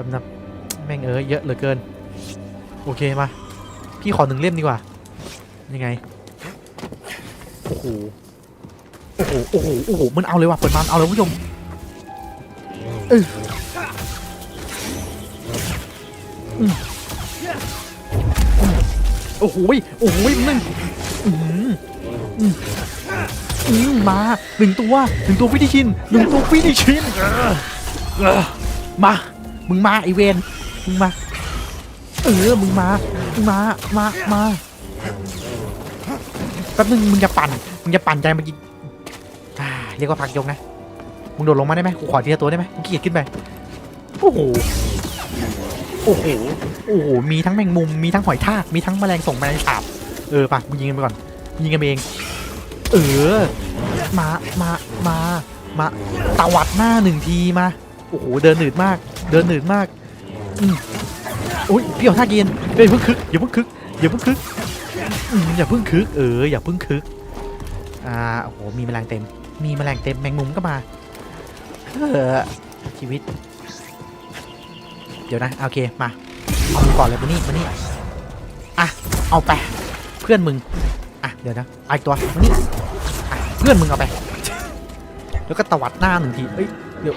แบบนับแม่งเออเยอะเหลือเกิน โอเคมา พี่ขอหนึ่งเล่มดีกว่า ยังไง โอ้โห โอ้โห โอ้โห โอ้โห มันเอาเลยว่ะ เปิดมันเอาเลยผู้ชมเออโอ้โหโอ้โหยมึงมอืมาหนึ่งตัวหนึ่งตัวฟินิชินหนึ่งตัวฟินิชินเออมา มึงมาไอเวนมึงมา เออ มึงมา มึงมา มา มาแป๊บนึงมึงจะปั่น มึงจะปั่นใจเมื่อกี้เรียกว่าพักยกนะ มึงโดดลงมาได้ไหมกูขอทีละตัวได้ไหมกูขี้เกียจขึ้นไป โอ้โห โอ้โห โอ้โห มีทั้งแมงมุม มีทั้งหอยทาก มีทั้งแมลงส่งแมลงสาบ เออป่ะมึงยิงกันไปก่อน ยิงกันเอง เออ มา มา มา มา ตวัดหน้าหนึ่งทีมา โอ้โหเดินหนืดมาก เดินหนืดมากอืมโอ้ยพี่เอาท่าเกียนอย่าเพิ่งคึกอย่าเพิ่งคึกอย่าเพิ่งคึกอย่าเพิ่งคึกเอออย่าเพิ่งคึกอ่าโอ้โหมีแมลงเต็ม มีแมลงเต็มแมงมุมก็มาเออชีวิต เดี๋ยวนะโอเคมาเอาก่อนเลยมานี่มานี่อะเอาไปเพื่อนมึงอะเดี๋ยวนะเอาอีกตัวมานี่เพื่อนมึงเอาไป แล้วก็ตวัดหน้าหนึ่งทีเอ้ย เดี๋ยว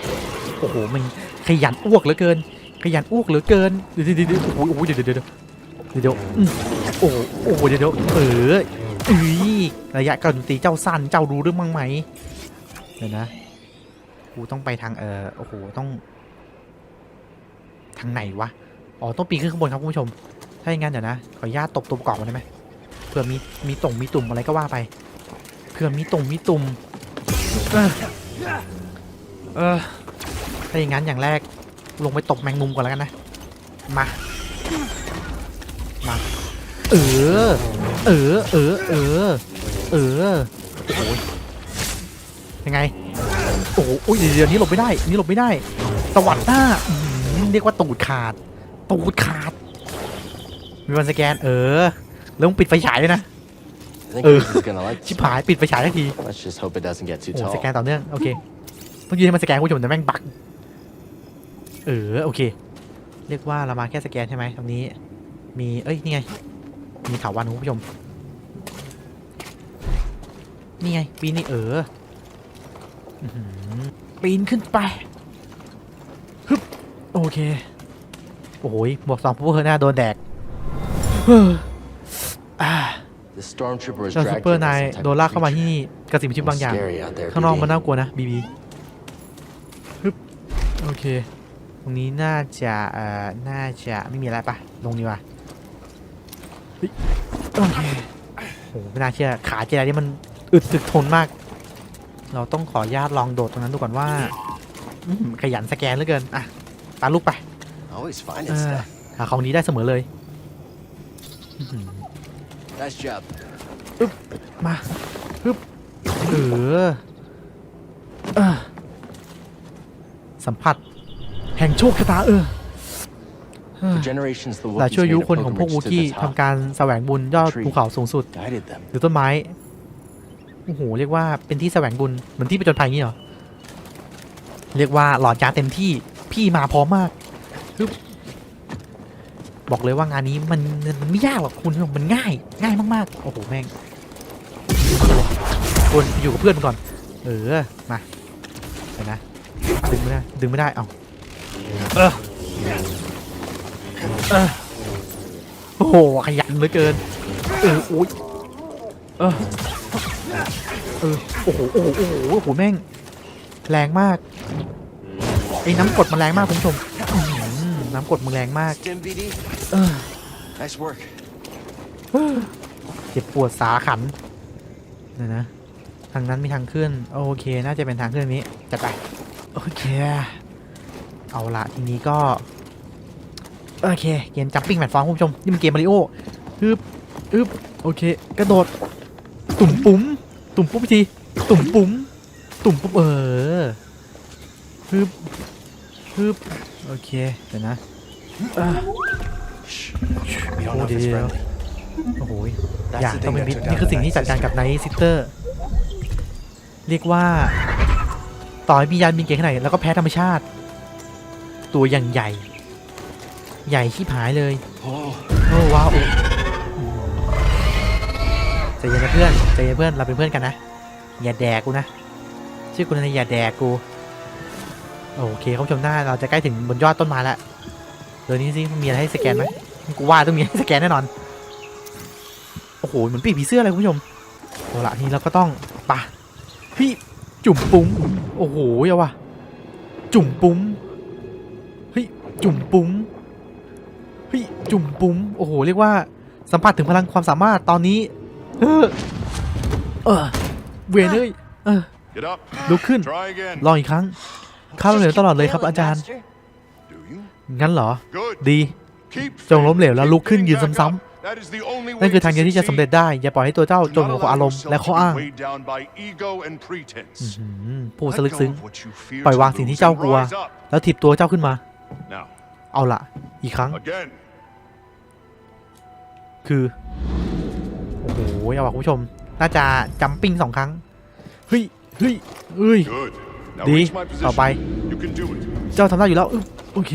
โอ้โหมันขยันอ้วกเหลือเกิน ขยันอ้วกเหลือเกินเดี๋ยวเดี๋ยวเดี๋ยวโอ้โหเดี๋ยวเดี๋ยวเดี๋ยวเดี๋ยวโอ้โหโอ้โหเดี๋ยวเดี๋ยวเอออุ้ยระยะการตีเจ้าสั้นเจ้ารู้เรื่องมั้งไหมเดี๋ยวนะกูต้องไปทางเออโอ้โหต้อง ทางไหนวะอ๋อต้องปีนขึ้นข้างบนครับคุณผู้ชม ถ้าอย่างนั้นเดี๋ยวนะขออนุญาตตบตัวประกอบมันได้ไหมเผื่อมีมีตุ่มมีตุ่มอะไรก็ว่าไปเผื่อมีตุ่มมีตุ่ม เออเออถ้าอย่างนั้นอย่างแรกลงไปตบแมงมุมก่อนแล้วกันนะ มา มา เออ เออ เออ เออ เออ โอ้โหยังไง โอ้โหอุ๊ยเดี๋ยวเดี๋ยวนี้หลบไม่ได้ นี่หลบไม่ได้ ตวัดหน้าอื้อหือเรียกว่าตูดขาด ตูดขาด มีวันสแกน เออ แล้วมึงปิดไฟฉายด้วยนะ I think Ừ. Reese is gonna like ชิบหายปิดไฟฉายทันที Let's just hope it doesn't get too โอ้ tall. สแกนต่อเนื่อง โอเค ต้องยืนให้มันสแกนคุณผู้ชมแต่แม่งบักเออโอเค เรียกว่าเรามาแค่สแกนใช่ไหมตรงนี้ มีเอ้ยนี่ไง มีถาวันคุณผู้ชม นี่ไงปีนนี่เอออื้อหือปีนขึ้นไปฮึบโอเค โอ้โหบวกสองพวกเธอหน้าโดนแดกเฮ้ออ่า The stormtrooper is เจ้าซู dragged เปอ here ร์ by นาย some type โดน of ลากเข้ามาที่ creature. นี่กระสิบมีชีวิตบางอย่าง Scary out there, ข้างนอกมัน BB. น่ากลัวนะบีบีฮึบ โอเค ตรงนี้น่าจะเอ่อน่าจะไม่มีอะไรปะลงดีกว่าเฮ้ยโอเคโหไม่น่าเชื่อขาเจไดนี่มันอึดถึกทนมาก เราต้องขออนุญาตลองโดดตรงนั้นดูก่อนว่าอื้อหือขยันสแกนเหลือเกินอะตาลูกไป Always เอ finding อ stuff. หาของดีได้เสมอเลยอื้อหือ Nice job. มาฮึบเออเออ สัมผัส แห่งโชคชะตาเออเออ For generations, the หลาย Wookiees ชั่วอายุ made a คนของพวก pilgrimage วู to กี้ the ทำ top, การแสวงบุญยอดภูเขาสูงสุด guided them. หรือต้นไม้โอ้โหเรียกว่าเป็นที่แสวงบุญเหมือนที่ไปจนภัยอย่างนี้เหรอเรียกว่าหลอดยาเต็มที่พี่มาพร้อมมากฮึบบอกเลยว่างานนี้มันมันไม่ยากหรอกคุณผู้ชมมันง่าย ง่ายมากๆ โอ้โห แม่งคนอยู่กับเพื่อนก่อน เออ มาเดี๋ยวนะ ดึงไม่ได้ ดึงไม่ได้ เอาเออเออโอ้โห ขยันเหลือเกิน เอออุ้ยเออเออโอ้โห โอ้โห โอ้โห โอ้โห แม่ง แรงมาก ไอ้น้ำกดมันแรงมากคุณผู้ชมน้ำกดมันแรงมาก เออ nice work. เจ็บปวดสาขันเดี๋ยวนะ ทางนั้นมีทางขึ้น โอเค น่าจะเป็นทางขึ้นนี้ จัดไป โอเค เอาละทีนี้ก็ โอเค เกมจัมปิ้งแพลตฟอร์มคุณผู้ชม นี่มันเกมมาริโอฮึบฮึบโอเค กระโดด ตุ่มปุ๋ม ตุ่มปุ๊บอีกที ตุ่มปุ๋ม ตุ่มปุ๊บเออฮึบฮึบโอเค เดี๋ยวนะอะ Shh. We don't know if Oh, it's dear. friendly. โอ้โห That's อย่า the ต้อง thing เป็น that มิตร took นี่ down คือ the สิ่งที่ Night จัดการกับ Sister. ไนท์ซิสเตอร์ เรียกว่า ต่อให้มียานบินเก่งขนาดไหนแล้วก็แพ้ธรรมชาติ ตัวอย่างใหญ่ ใหญ่ชิบหายเลยโอ้ว้าวใจเย็นนะเพื่อนใจเย็นเพื่อนเราเป็นเพื่อนกันนะอย่าแดกกูนะชื่อกูนะอย่าแดกกูโอเคคุณผู้ชมหน้าเราจะใกล้ถึงบนยอดต้นไม้แล้วเดี๋ยวนี้สิมีอะไรให้สแกนไหมกูว่าต้องมีให้สแกนแน่นอนโอ้โหเหมือนปีกผีเสื้อเลยคุณผู้ชมเอาละนี้เราก็ต้องปะพี่จุ่มปุ้ง อ้โหอย่าวะจุ่มปุ้งเฮ้ยจุ่มปุ้งเฮ้ยจุ่มปุ้งโอ้โหเรียกว่าสัมผัสถึงพลังความสามารถตอนนี้ เออเออเวยนเอ้ยเออ Get up. ลุกขึ้น Try again. ลองอีกครั้งข้ามเหลวตลอดเลยครับ Failing, อาจารย์ Master? Do you? งั้นเหรอ Good. ดี Keep จงล้มเหลวแล้วลุกขึ้น Keep ยืน getting ซ้ำ back up. That is the only ๆ นั่น way คือ to ทางเดียวที่จะสำเร็จ succeed. ได้ อย่าปล่อยให้ตัวเจ้า Do จม not อยู่กับ allow อารมณ์ yourself และ to ข้อ be อ้าง weighed down by ego and pretense. อื้อหือพูด Let สลึก go ซึ้ง of what you fear ปล่อ to ยวางสิ่งที่ lose เจ้า and กลัว rise up. แล้วถีบตัวเจ้าขึ้นมา Now, เอาละอีกครั้ง again. คือ โอ้โหเอาว่ะคุณผู้ชม น่าจะจัมปิ้งสองครั้ง เฮ้ย เฮ้ยเฮ้ย Good. Now ดี reach my ต่อไป position. You can do it. เจ้าทำได้อยู่แล้วอึ๊บโอเค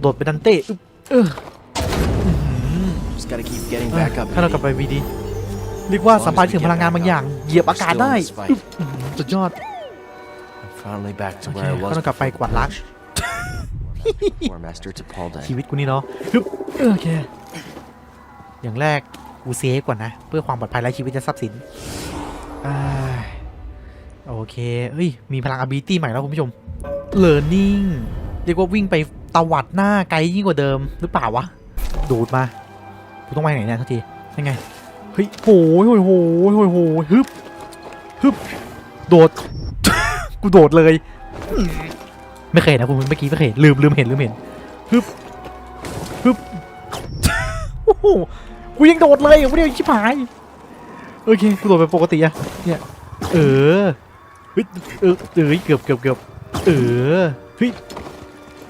โดดไปดันเต้อึ๊บเออ Just gotta keep getting เออ back up. ถ้าเรากลับไปวีดีเรียกว่าสัมผัสถึงพลังงานบางอย่าง เหยียบอากาศได้อึ๊บอื้อหือสุดยอด I'm finally back to โอเค where I ถ้า was เรากลับไปกวาดล้าง before Master Tapalda. ชีวิตกูนี่เนาะฮึบเออโอเค อย่างแรกกูเซฟก่อนนะ เพื่อความปลอดภัยและชีวิตและทรัพย์สินอ่าโอเคเฮ้ย มีพลัง ability ใหม่แล้วคุณผู้ชม learning เรียกว่าวิ่งไปตวัดหน้าไกลยิ่งกว่าเดิมหรือเปล่าวะ ดูดมา กูต้องไปไหนเนี่ยทันทียังไงเฮ้ยโหยโหยโหยโหยโหยฮึบฮึบโดด กูโดดเลย ไม่เคยเห็นนะคุณเมื่อกี้ไม่เคยเห็นลืมลืมเห็นลืมเห็นฮึบฮึบโอ้โหกูยังโดดเลยไม่ได้ชิบหายโอเคกูโดดไปปกติอะเนี่ยเออเฮ้ยเออเออเกือบเกือบเกือบเออเฮ้ย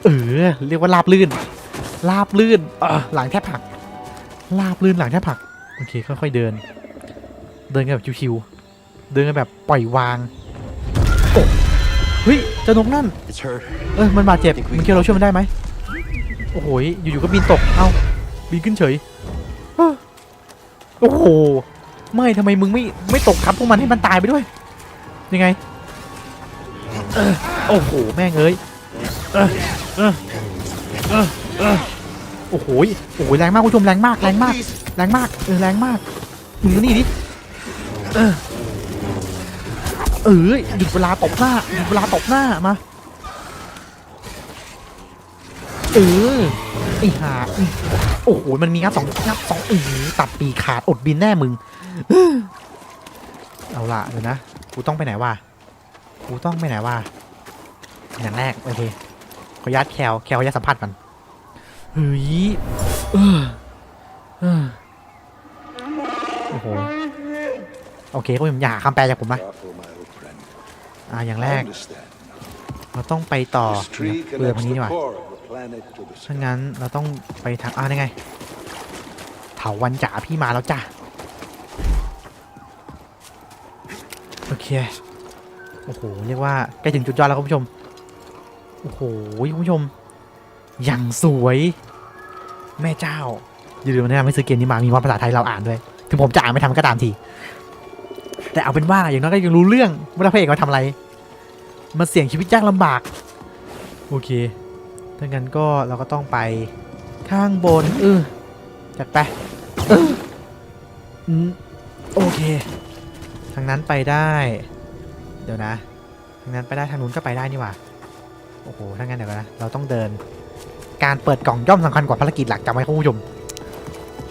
เออเรียกว่าลาบลื่นลาบลื่นอะหลังแทบผัก ลาบลื่นหลังแทบผัก โอเค ค่อยๆเดิน เดินกันแบบชิวๆเดินกันแบบปล่อยวางโอ้เฮ้ยเจ้านกนั่น It's hurt. เออมันบาดเจ็บมันคิดว่าเราช่วยมันได้ไหมโอ้โหยอยู่ๆก็บินตก เอ้าบินขึ้นเฉยเอ้อโอ้โห ไม่ทำไมมึงไม่ไม่ตกทับพวกมันให้มันตายไปด้วย ยังไง เออโอ้โห แม่งเอ้ย เออเออเออเออ โอ้โหโอ้โหแรงมากคุณผู้ชมแรงมากแรงมาก แรงมากเออแรงมากมึงนี่ดิเออเออหยุดเวลาตบหน้าหยุดเวลาตบหน้ามาเออไอหาโอ้โหมันมีงับสองงับสองอือตัดปีขาดอดบินแน่มึงเอาละเดี๋ยวนะกูต้องไปไหนวะกูต้องไปไหนวะอย่างแรกโอเคขออนุญาตแคลแคลขออนุญาตสัมผัสมัน เฮ้ยเออเออโอ้โห โอเคก็ผมอยากคำแปลจากผมนะ Careful, my old friend. อ่าอย่างแร I ก understand. เราต้องไปต่อ This tree เรือตรง connects นี้ the ดีกว่า core of the planet to the ถ้า sky. งั้นเราต้องไปทางอ่านี่ไง เถาวันจ๋าพี่มาแล้วจ้ะ โอเค โอ้โห เรียกว่าใกล้ถึงจุดยอดแล้วคุณผู้ชม โอ้โห คุณผู้ชม อย่างสวย แม่เจ้า อย่าลืมนะไม่ซื้อเกมนี้มามีว่าภาษาไทยเราอ่านด้วย ถึงผมจะอ่านไม่ทำก็ตามที แต่เอาเป็นว่าอย่างน้อยก็ยังรู้เรื่องว่าพระเอกมาทำอะไรมันเสี่ยงชีวิตยากลำบาก โอเคถ้างั้นก็เราก็ต้องไปข้างบนเออจัดไปเอออืมโอเคทางนั้นไปได้ เดี๋ยวนะ ทางนั้นไปได้ทางนู้นก็ไปได้นี่หว่า โอ้โหถ้างั้นเดี๋ยวก่อนนะ เราต้องเดิน การเปิดกล่องย่อมสำคัญกว่าภารกิจหลักจำไว้คุณผู้ชม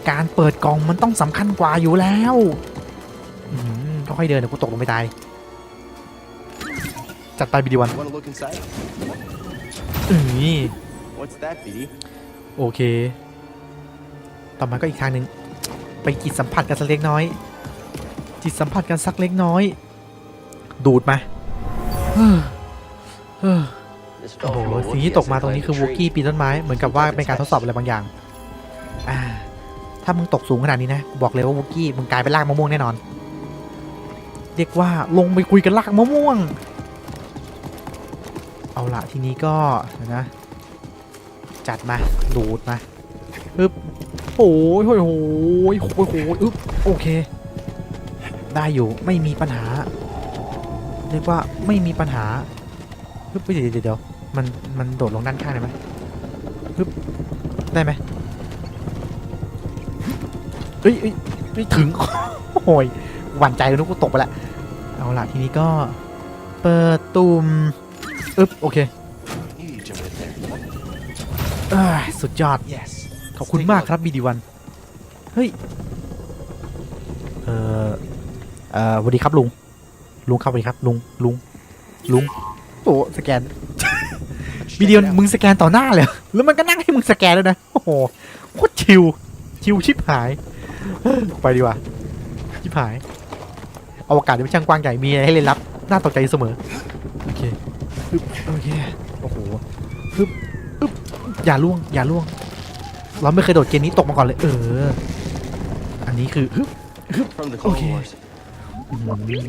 การเปิดกล่องมันต้องสำคัญกว่าอยู่แล้วอืมค่อยๆเดินเดี๋ยวกูตกลงไปตาย จัดไปบีดีวัน Wanna look inside? อือ What's that, BD? โอเค ต่อมาก็อีกทางหนึ่งไปจิตสัมผัสกันสักเล็กน้อย จิตสัมผัสกันสักเล็กน้อย ดูดมา โอ้โหสิ่งที่ตกมาตรงนี้คือวูกี้ปีนต้นไม้เหมือนกับว่าเป็นการทดสอบอะไรบางอย่างอ่าถ้ามึงตกสูงขนาดนี้นะบอกเลยว่าวูกี้มึงกลายเป็นรากมะม่วงแน่นอน เรียกว่าลงไปคุยกันรากมะม่วง เอาละทีนี้ก็นะจจัดมาดูดมาอึ๊บโอ้ยโอ้ยโอ้ยโอ้ยโอ้ยอึ๊บโอเค ได้อยู่ไม่มีปัญหา เรียกว่าไม่มีปัญหา ฮึบเดี๋ยวเดี๋ยวเดี๋ยวมันมันโดดลงด้านข้างได้ไหมฮึบได้ไหมเอ้ยเอ้ยเอ้ยถึง โอ้ยหวั่นใจเลยนึกว่าตกไปละเอาล่ะทีนี้ก็เปิดตุ่มอึ๊บโอเค You jump in there. เอ้ยสุดยอด Yes. ขอบคุณมากครับบีดีวัน เฮ้ย เอ่อเอ่อสวัสดีครับลุง ลุงครับสวัสดีครับลุง ลุง ลุงโอ้สแกนบีดีวันมึงสแกนต่อหน้าเลย แล้วมันก็นั่งให้มึงสแกนด้วยนะ โอ้โหโคตรชิว ชิวชิบหาย ไปดีกว่า ชิบหายอวกาศนี่ไม่ช่างกว้างใหญ่ มีอะไรให้เล่นลับ น่าตกใจเสมอ โอเคโอเค โอ้โหฮึบฮึบอย่าล่วง อย่าล่วง เราไม่เคยโดดเกมนี้ตกมาก่อนเลย เออ อันนี้คือฮึบ From the Clone Okay. Wars. อืม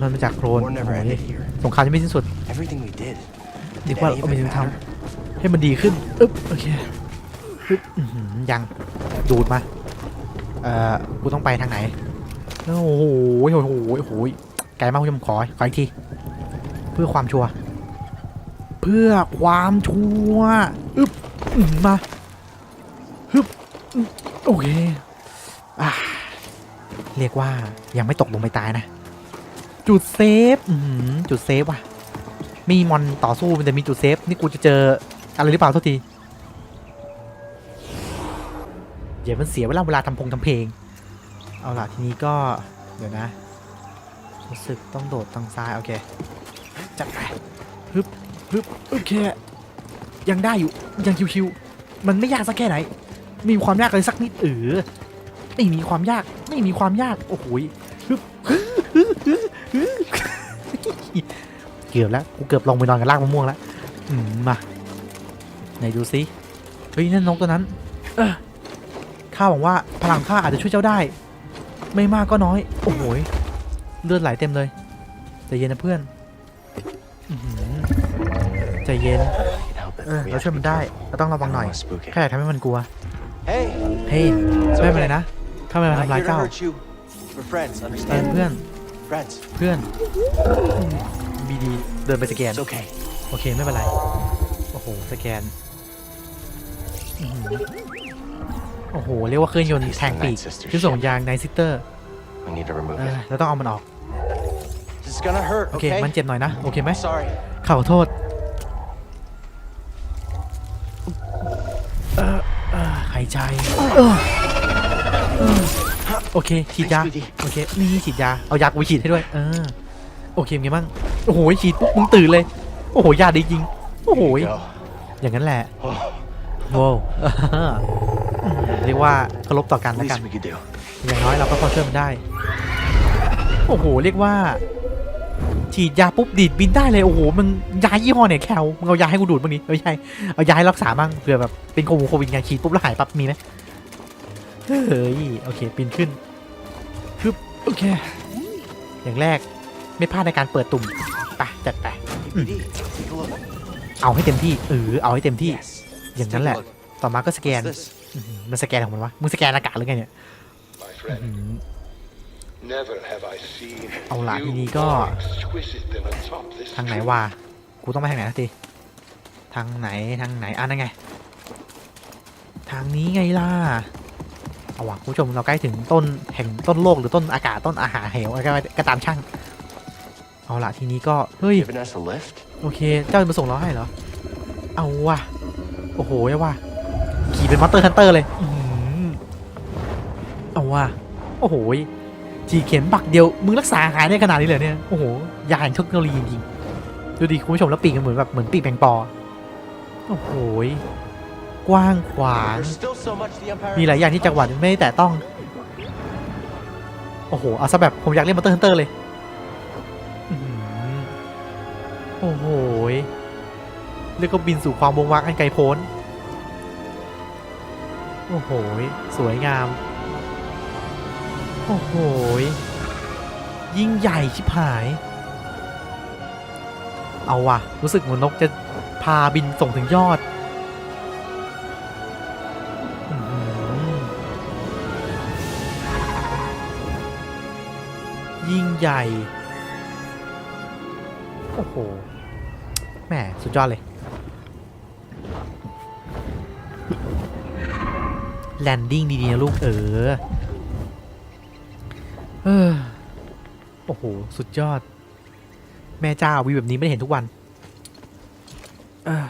มันมาจากโครนสงครามยังไม่สิ้นสุด Everything we did. เรียกว่าเอาไปทำให้มันดีขึ้นอึ๊บโอเคอึ๊บอื้อหือยังดูดมาเอ่อกูต้องไปทางไหนโอ้โหโอ้โหโอ้โหโอ้โหไกลมากคุณผู้ชมขอขออีกทีเพื่อความชัวร์เพื่อความชัวร์อึ๊บอื้อมาฮึบอื้อโอเคอ่าเรียกว่ายังไม่ตกลงไปตายนะ จุดเซฟอื้อหือจุดเซฟว่ะ มีมอนต่อสู้มันจะมีจุดเซฟ นี่กูจะเจออะไรหรือเปล่าทุกทีเดี๋ยวมันเสียเวลาเวลาทำพงทำเพลง เอาล่ะทีนี้ก็เดี๋ยวนะรู้สึกต้องโดดทางซ้าย โอเค จัดไปฮึบฮึบโอเค ยังได้อยู่ยังชิวๆมันไม่ยากสักแค่ไหน มีความยากเลยสักนิดเออไม่มีความยากไม่มีความยาก โอ้โหยฮึบ เกือบแล้วกูเกือบลงไปนอนกับรากมะม่วงแล้วอืมมาไหนดูซิเฮ้ยนั่นนกตัวนั้นเออข้าหวังว่าพลังข้าอาจจะช่วยเจ้าได้ ไม่มากก็น้อย โอ้โหยเลือดไหลเต็มเลยใจเย็นนะเพื่อนอื้อหือใจเย็น Can't help it. เออ We เรา have ช่วย to มัน be ได้ careful. เราต้องระวังหน่อย I don't wanna spook it. แค่อยากทำให้มันกลัว Hey, เฮ้ยไม่เป็นไรนะถ้าไม่มา not ทำร้าย here to เจ้า hurt you. We're friends, เออ understand? เพื่อน Friends. เพื่อน บีดีเดินไปสแกน It's okay. โอเค ไม่เป็นไร โอ้โห สแกนอื้อหือโอ้โห เรียกว่าเครื่องยนต์แทงปีกคือส่งยางไนซิสเตอร์ We need to remove เออ it. เราต้องเอามันออก This is gonna hurt, โอเค okay? มันเจ็บหน่อยนะ โอเคไหม Sorry. ขอโทษเออเออหายใจเออเออโอเคฉีดยา Thanks, BD โอเค นี่ฉีดยา เอายากูไปฉีดให้ด้วย เออ โอเคเป็นไงบ้าง โอ้โหฉีดปุ๊บมึงตื่นเลย โอ้โหยาดีจริง โอ้โห Here you go. อย่างนั้นแหละ Oh, ว้าวเรียกว่าเคารพต่อกันแล้วกัน least we could do. อย่างน้อยเราก็พอช่วยมันได้ โอ้โห เรียกว่า ฉีดยาปุ๊บดีดบินได้เลย โอ้โหมึงยายี่ห้อเนี่ยแคลมึงเอายาให้กูดูดบ้างดิไม่ใช่เอายาให้รักษาบ้างเผื่อแบบเป็นโควิดโควิดไงฉีดปุ๊บแล้วหายปั๊บมีไหมเฮ้ยโอเคปีนขึ้นฮึบโอเค อย่างแรก ไม่พลาดในการเปิดตุ่มไปจัดไป Hey, BD, take a look. เอาให้เต็มที่เออเอาให้เต็มที่ Yes. อย่าง Let's นั้น take แห a ละ look. ต่อมาก็สแกน What's this? อื้อหือมันสแกนของมันวะมึงสแกนอากาศหรือไงเนี่ย My friend, อื้อหือ never have I seen เอาล่ะ you ทีนี้ก็ more exquisite than atop this ทางไหน tree. วะกูต้องไปทางไหนนะทีทางไหนทางไหนอะนั่นไง ทางนี้ไงล่ะเอาวะคุณผู้ชมเราใกล้ถึงต้นแห่งต้นโลกหรือต้นอากาศต้นอาหารเหวอะไรก็ก็ตามช่าง เอาล่ะทีนี้ก็ เฮ้ย Giving us a lift? โอเค เจ้าจะมาส่งเราให้เหรอ เอาว่ะ โอ้โหเอาว่ะ ขี่เป็นมอเตอร์ฮันเตอร์เลยอื้อหือเอาว่ะ โอ้โหจีเข็มบักเดียว มึงรักษาหายได้ขนาดนี้เลยเนี่ย โอ้โห ยาแห่งเทคโนโลยีจริงๆดูดิคุณผู้ชมแล้วปีกมันเหมือนแบบเหมือนปีกแมงปอ โอ้โห กว้างขวาง There's still so much the Empire มีหลายอย่างที่จังหวัดไม่ได้แต่ต้อง โอ้โห เอาซะแบบผมอยากเล่นมอเตอร์ฮันเตอร์เลย โอ้โหแล้วก็บินสู่ความวงวักอันไกลโพ้น โอ้โห สวยงาม โอ้โห ยิ่งใหญ่ชิบหาย เอาวะรู้สึกเหมือนนกจะพาบินส่งถึงยอด ยิ่งใหญ่ โอ้โห แหมสุดยอดเลย แลนดิ้งดีๆนะลูกเออเออโอ้โห สุดยอด แม่เจ้าวิวแบบนี้ไม่ได้เห็นทุกวันเออ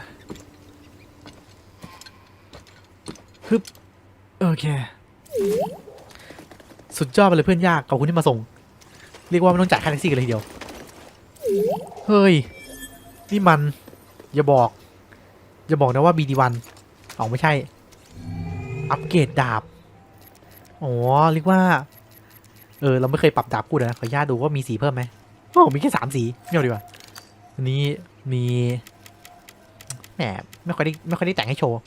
ฮึบโอเค สุดยอดไปเลยเพื่อนยากขอบคุณที่มาส่ง เรียกว่าไม่ต้องจ่ายค่าแท็กซี่กันเลยทีเดียว เฮ้ย นี่มัน อย่าบอก อย่าบอกนะว่า BD1 อ๋อไม่ใช่ อัปเกรดดาบ อ๋อเรียกว่า เออ เราไม่เคยปรับดาบกูนะขออนุญาตดูว่ามีสีเพิ่มไหมโอ้มีแค่สามสีไม่เอาดีกว่าอันนี้มีแหมไม่ค่อยได้ไม่ค่อยได้แต่งให้โชว์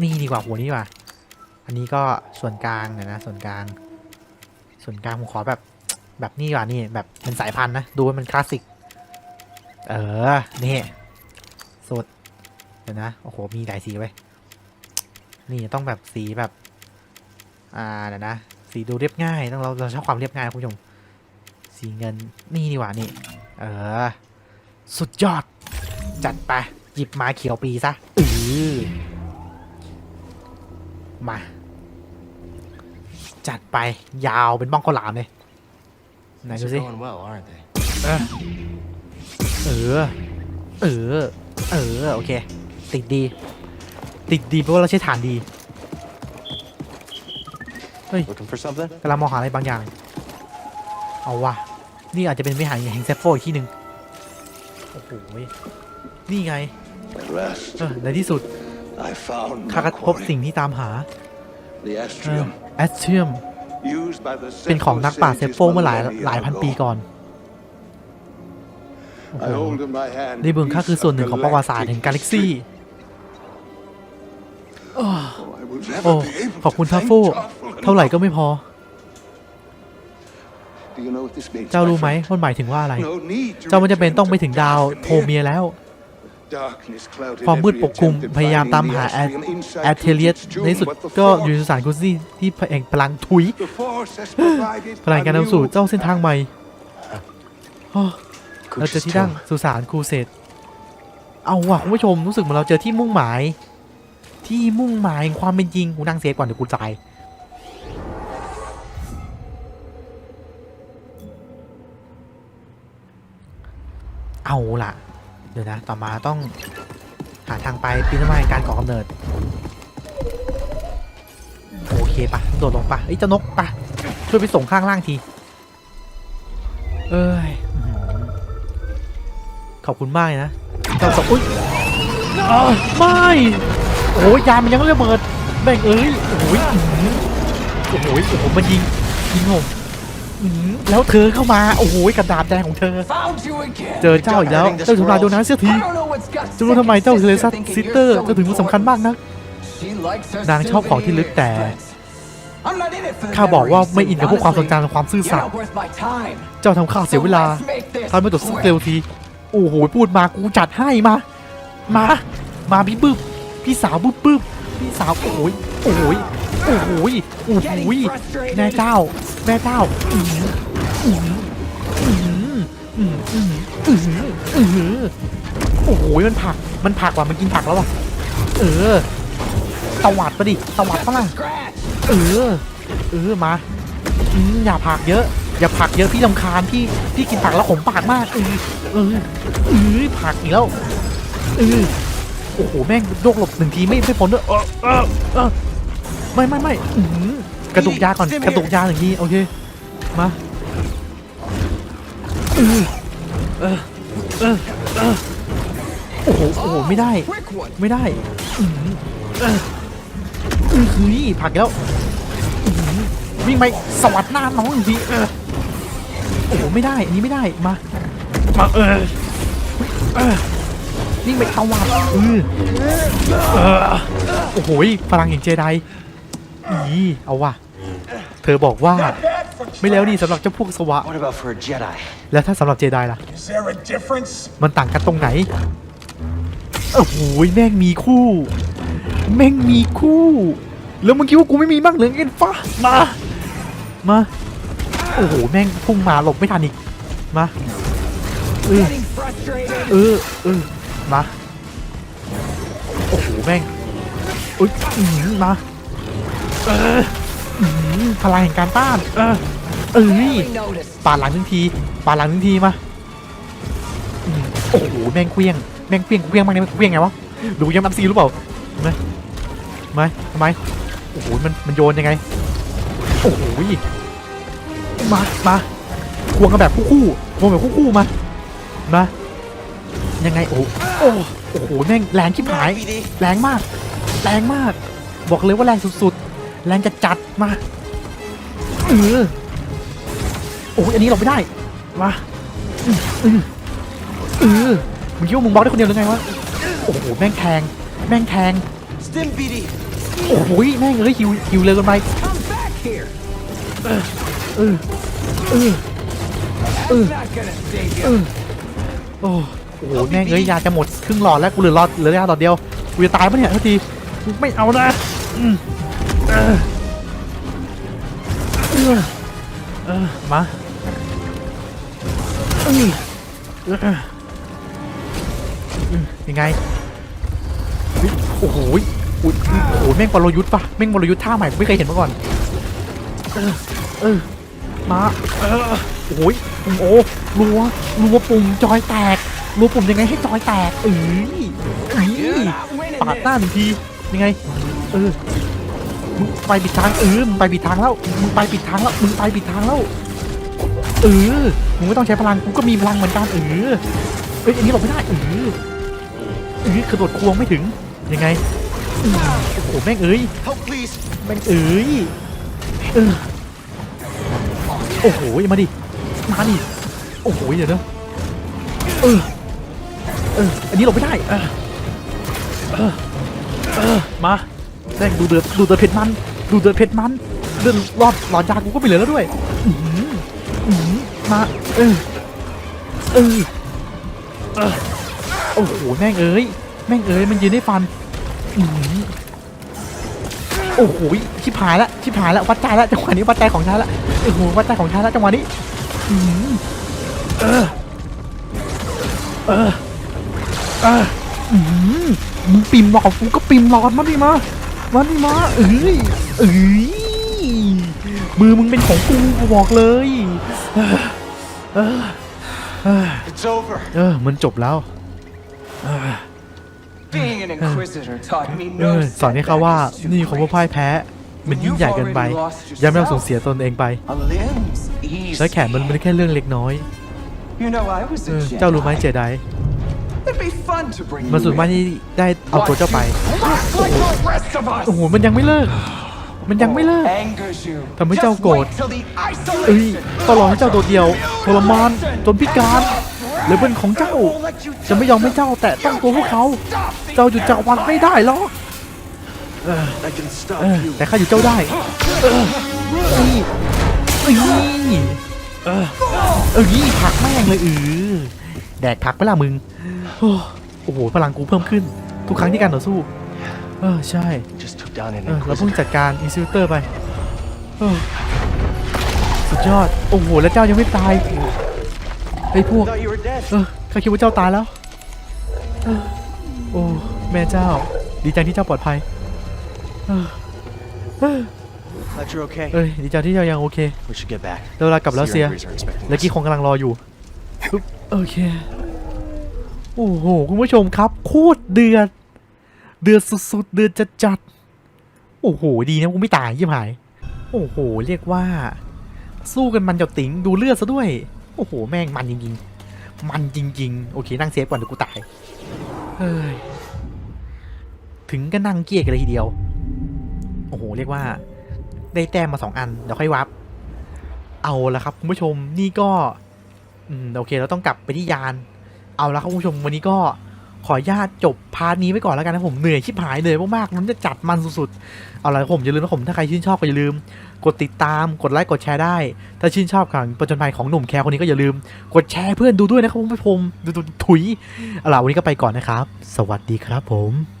นี่ดีกว่าหัวนี้ดีกว่า อันนี้ก็ส่วนกลางนี่ยวนะส่วนกลาง ส่วนกลางผมขอแบบ แบบนี้ดีกว่านี่แบบเป็นสายพันธุ์นะ ดูว่ามันคลาสสิก เออ นี่สุดเดี๋ยวนะ โอ้โห มีหลายสีไว้ยนี่ต้องแบบสีแบบ อ่าเดี๋ยวนะ สีดูเรียบง่าย ต้องเราเราชอบความเรียบง่ายคุณผู้ชม สีเงิน นี่ดีกว่านี่ เออ สุดยอด จัดไป หยิบไม้เขียวปีซะอือมา จัดไป ยาวเป็นบ้องข้าวหลามเลย ไหน Things ดู are สิ เออเออ เออ เออ โอเค ติดดี ติดดีเพราะว่าเราใช้ฐานดี Looking for something? กำลังมองหาอะไรบางอย่าง เอาวะนี่อาจจะเป็นวิหารแห่งเซฟโฟอีกที่หนึ่งโอ้โหนี่ไง At last, เออในที่สุด I found ข้าก็ my พบ quarry, สิ่งที่ตามหา the เออ astrium, แอสเทียม used by the เป็นของนักปราชญ์เซฟโฟเมื่อหลาย millennia หลายพัน ago. ปีก่อน โอ้ I โห hold in my hand ในเบืองข้าคือส่วนหนึ่งของประวัติศาสตร์แห่งกาแล็กซี่ Oh, I will never โอ้ be able ขอบคุณ to ทัฟ thank โฟ Joffrey เท่าไหร่ก็ enough. ไม่พอ Do you know what this means, เจ้า my รู้ไหม friend? มันหมายถึงว่าอะไร No need to เจ้าไม่จำเป็น return ต้องไป to ถึงดาวโทเมีย Dathomir. แล้ว Darkness clouded ความมืด every ปกคลุม attempt at พยายาม finding ตาม the หาแอ astrium inside แอเทเลียส Kuchik's tomb, ในที่สุด but the ก็ Force- อยู่ในสุสานกุซี่ที่แห่งพลังถุย the Force has provided พลังการ a นำสู่ new เจ้าเส้นทางใหม่อ้อ เรา Kuch's เจอที่ตั้ง tomb. สุสานครูเสดเอาว่ะคุณผู้ชมรู้สึกเหมือนเราเจอที่มุ่งหมาย ที่มุ่งหมายแห่งความเป็นจริงกูนั่งเซฟก่อนเดี๋ยวกูจ่ายเอาล่ะ เดี๋ยวนะ ต่อมาต้องหาทางไปปีนต้นไม้แห่งการก่อกำเนิด โอเคปะโดดลงปะไอ้ยเจ้านกปะช่วยไปส่งข้างล่างที เอ้ยอื้อหือข อบคุณมากนะเจ้าสองอุ้ยไม่โอ้ยยานมันยังไม่ระเบิดแบ่งเอ้ยโอ้ยโอ้โหโอ้โหมันยิงยิงผมแล้วเธอเข้ามาโอ้โหกระดาษแดงของเธอ เจอเจ้าอีกแล้วเจ้าทำลายดวงนั้นเสียทีจะรู้ทำไมเจ้าเทเลซัสซิสเตอร์ so จะถึงสำคัญมากนะนางชอบของที่ลึกแต่ข้าบอกว่าไม่อินกับพวกความทรง honestly. จและความซื่อสัตย์เจ้าทำข้าเสียเวลา So let's make this ทำให้ตัวสุด quick. เร็วที โอ้โหพูดมากูจัดให้มา มา มาพี่บึ้บพี่สาวบึ้บบึ้บพี่สาวโอ้ยโอ้ยโอ้ยโอ้ยแม่เจ้า แม่เจ้าอือหืออือหืออือหืออือหืออือหืออือหือโอ้โหยมันผักมันผักว่ะมันกินผักแล้วว่ะเออตวัดปะดิตวัดปะล่ะเออเออมาอืมอย่าผักเยอะ อย่าผักเยอะพี่ลำคาญพี่พี่กินผักแล้วขมปากมากเออ เออเออผักอีกแล้วเออโอ้โหแม่งโยกหลบหนึ่งทีไม่ไม่พ้นด้วยเออเออเออไม่ไม่ไม่อื้อหือกระตุกยาก่อนกระตุกยาหนึ่งทีโอเคมาเออเออเออเออโอ้โหโอ้โหไม่ได้ ไม่ได้อือหือเอออือหือผักแล้วอื้อหือวิ่งไปสวัสดหน้าน้องอีกทีเออโอ้โหไม่ได้อันนี้ไม่ได้มา มาเออเออวิ่งไปตะวัดเออเออโอ้โหพลังอย่างเจไดอีเอาว่ะ เธอบอกว่า ไม่แล้วดีสำหรับเจ้าพวกสวะ What about for a Jedi? แล้วถ้าสำหรับเจไดล่ะ Is there a difference? มันต่างกันตรงไหนโอ้โหแม่งมีคู่ แม่งมีคู่ แล้วมึงคิดว่ากูไม่มีบ้างเหรือไงฟ้ามา มา โอ้โห แม่งพุ่งมาหลบไม่ทันอีก มาเออเออเออมาโอ้โหแม่งอุ้ยอื้อหือมาเอออื้อหือพลังแห่งการต้าน เออเอ้ย We noticed. ปาดหลังทั้งทีปาดหลังทั้งทีมาโอ้โหแม่งเคลี้ยงแม่งเคลี้ยงเคลี้ยงมากเนี่ยเคลี้ยงไงวะดูยังนับซีรือเปล่าไหมไหมทำไมโอ้โหมันมันโยนยังไงโอ้โหมามาควงกันแบบคู่ๆควงแบบคู่ๆมา มายังไงโอ้โหโอ้โอ้โหแม่งแรงชิบหาย แรงมาก แรงมาก บอกเลยว่าแรงสุดๆ แรงจะจัดๆมาเออโอ้ยอันนี้เราไม่ได้มาอืออือเออมึงคิดว่ามึงบล็อกได้คนเดียวหรือไงวะโอ้โหแม่งแทงแม่งแทง Stim BD. โอ้โหแม่งเอ้ยหิวหิวเลยกันไป Come back here. เออเออ That's not gonna save เอ you. อ โอ้โอ้โหแม่งเอ้ยยาจะหมดครึ่งหลอดแล้วกูเหลือหลอดเหลือยาหลอดเดียวกูจะตายปะเนี่ยทันทีไม่เอานะอืมเออเออเออมาเออเอออืมยังไงเฮ้ยโอ้โหอุ๊ยโอ้โหแม่งบอลยุทธ์ปะแม่งบอลยุทธ์ท่าใหม่กูไม่เคยเห็นมาก่อน เออเออมาเออโอ้โหย ปุ่มโอ้รัวรัวปุ่มจอยแตกรัวปุ่มยังไงให้จอยแตกเอ้ยเอ้ย You're not winning ปาดหน้า this. หนึ่งทียังไงเออมึงไปปิดทางเออมึงไปปิดทางแล้วมึงไปปิดทางแล้วมึงไปปิดทางแล้วเออมึงไม่ต้องใช้พลังกูก็มีพลังเหมือนกันเออเอ้ยอันนี้หลบไม่ได้เออเออกระโดดควงไม่ถึงยังไงอืมโอ้โหแม่งเอ้ย Help, please. แม่งเอ้ยเออโอ้โหมาดิ มาดิโอ้โหเดี๋ยวนะเออเอออันนี้หลบไม่ได้เออเออเออมาแม่งดูเดือดดูเดือดเผ็ดมัน ดูเดือดเผ็ดมันเดือดรอดหลอดยากูก็ไม่เหลือแล้วด้วยอื้อหืออื้อหือมาเออเออเออโอ้โหแม่งเอ้ยแม่งเอ้ยมันยืนให้ฟันอื้อหือโอ้โหชิบหายละชิบหายละวัดใจละจังหวะนี้วัดใจของฉันละโอ้โหวัดใจของฉันละจังหวะนี้ เออ เออ เอออืมมึงปิ่มหลอดกูก็ปิ่มหลอดมาดิมามาดิมาเอ้ยเอ้ยมือมึงเป็นของกูกูบอกเลยเออเออเออ It's over. เออมันจบแล้ว Being an inquisitor taught me no สอนให้เขาว่านี่ของว่าพ่ายแพ้ มันยิ่งใหญ่เกินไปย่าไม่ต้องสูญเสียตนเองไป และแขนมันเป็นแค่เรื่องเล็กน้อยเจ้ารู้ไหมเจไดมันสุดมากที่ได้เอาตัวเจ้าไป โอ้โห มันยังไม่เลิก มันยังไม่เลิกทำให้เจ้าโกรธเอ้ยต้องรอให้เจ้าโดดเดียวทรมานจนพิการหรือเป็นของเจ้า จะไม่ยอมให้เจ้าแตะต้องตัวพวกเขา เจ้าหยุดจักรวรรดิไม่ได้หรอก แต่ข้าอยู่เจ้าได้เออนี่นี่เออเออนี่ผักแม่งเลยเออแดกผักไปละมึง โอ้โห พลังกูเพิ่มขึ้น ทุกครั้งที่การต่อสู้ เออ ใช่ เราเพิ่งจัดการอินซิลเตอร์ไป สุดยอด โอ้โห แล้วเจ้ายังไม่ตายไอ้พวก เออข้าคิดว่าเจ้าตายแล้ว โอ้ แม่เจ้า ดีใจที่เจ้าปลอดภัย Glad you're okay. เอ้ยดีใจที่เจ้ายังโอเค We should get back. แล้วเวลากลับแล้วเสีย Sierra Breeze are expecting แล้ว us. กี้คงกำลังรออยู่ปึ๊บโอเค โอ้โห คุณผู้ชมครับ โคตรเดือด เดือดสุดๆ เดือดจัดๆโอ้โห ดีนะกูไม่ตายยิ่หาย โอ้โห เรียกว่า สู้กันมันเจ้าติ๋งดูเลือดซะด้วย โอ้โห แม่งมันจริงๆ มันจริง ๆ โอเค นั่งเซฟก่อนเดี๋ยวกูตาย เฮ้ย ถึงก็นั่งเกลียดกันเลยทีเดียวโอ้โห เรียกว่าได้แต้มมาสองอัน เดี๋ยวค่อยวับ เอาละครับคุณผู้ชมนี่ก็อืมโอเคเราต้องกลับไปที่ยาน เอาละครับคุณผู้ชมวันนี้ก็ขออนุญาตจบพาร์ทนี้ไว้ก่อนแล้วกันนะผมเหนื่อยชิบหายเหนื่อยมากๆมันจะจัดมันสุดๆ เอาละผมอย่าลืมนะผมถ้าใครชื่นชอบก็อย่าลืม กดติดตามกดไลค์กดแชร์ได้ ถ้าชื่นชอบของประจนภัยของหนุ่มแคร์คนนี้ก็อย่าลืม กดแชร์เพื่อนดูด้วยนะครับคุณผู้ชมดูดูถุยเอาล่ะวันนี้ก็ไปก่อนนะครับ สวัสดีครับผม